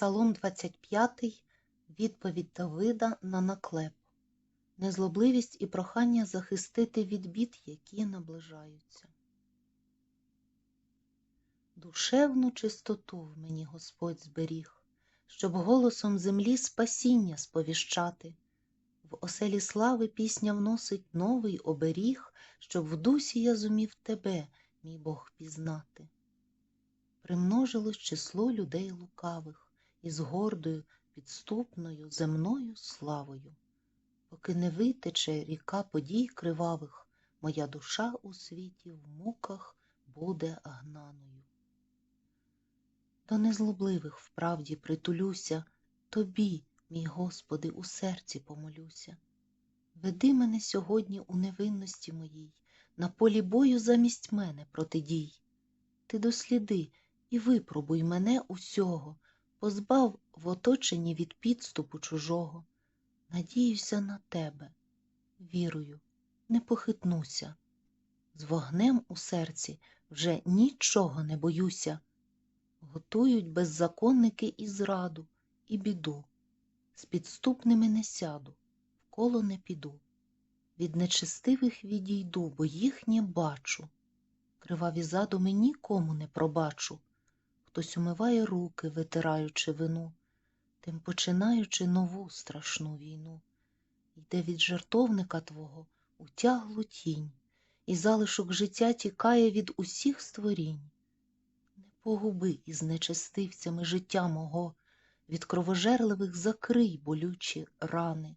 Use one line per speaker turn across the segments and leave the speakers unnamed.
Псалом 25, відповідь Давида на наклеп. Незлобливість і прохання захистити від бід, які наближаються. Душевну чистоту в мені Господь зберіг, щоб голосом землі спасіння сповіщати. В оселі слави пісня вносить новий оберіг, щоб в дусі я зумів тебе, мій Бог, пізнати. Примножилось число людей лукавих із гордою, підступною земною славою. Поки не витече ріка подій кривавих, моя душа у світі в муках буде гнаною. До незлобливих вправді притулюся, тобі, мій Господи, у серці помолюся. Веди мене сьогодні у невинності моїй, на полі бою замість мене протидій. Ти досліди і випробуй мене усього, позбав в оточенні від підступу чужого. Надіюся на тебе, вірую, не похитнуся. З вогнем у серці вже нічого не боюся. Готують беззаконники і зраду, і біду. З підступними не сяду, вколо не піду. Від нечестивих відійду, бо їхнє бачу. Криваві задуми нікому не пробачу. Хтось умиває руки, витираючи вину, тим починаючи нову страшну війну. Йде від жертовника твого у тяглу тінь, і залишок життя тікає від усіх створінь. Не погуби із нечестивцями життя мого, від кровожерливих закрий болючі рани,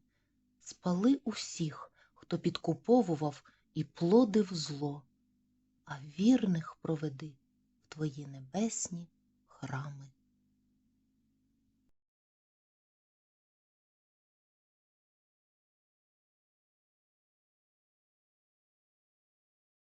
спали усіх, хто підкуповував і плодив зло, а вірних проведи в твої небесні храми.